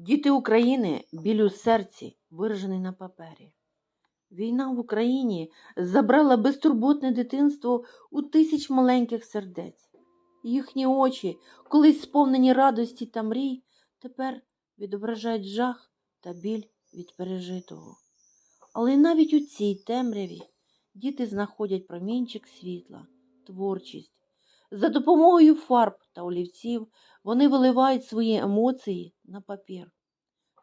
Діти України біль у серці, виражений на папері. Війна в Україні забрала безтурботне дитинство у тисяч маленьких сердець. Їхні очі, колись сповнені радості та мрій, тепер відображають жах та біль від пережитого. Але навіть у цій темряві діти знаходять промінчик світла, творчість. За допомогою фарб та олівців вони виливають свої емоції на папір,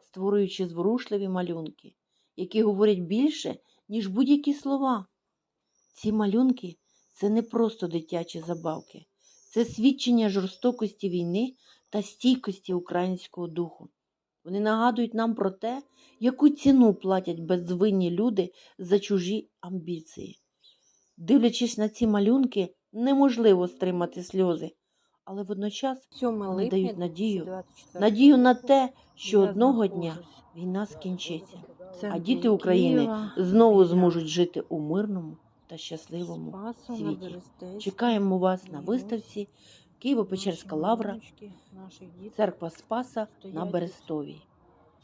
створюючи зворушливі малюнки, які говорять більше, ніж будь-які слова. Ці малюнки це не просто дитячі забавки, це свідчення жорстокості війни та стійкості українського духу. Вони нагадують нам про те, яку ціну платять безвинні люди за чужі амбіції. Дивлячись на ці малюнки, неможливо стримати сльози, але водночас 7 Вони дають надію, надію на те, що одного дня війна скінчиться, а діти України знову зможуть жити у мирному та щасливому світі. Чекаємо вас на виставці Києво-Печерська лавра, церква Спаса на Берестовій.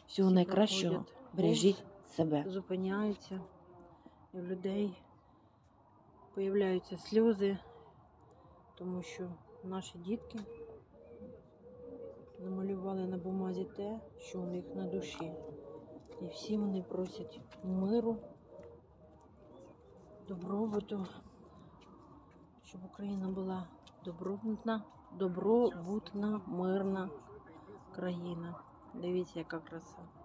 Всього найкращого, бережіть себе. зупиняються, і в людей появляються сльози, тому що наші дітки намалювали на бумазі те, що у них на душі. І всі вони просять миру, добробуту, щоб Україна була добробутна, добробутна, мирна країна. Дивіться, яка краса.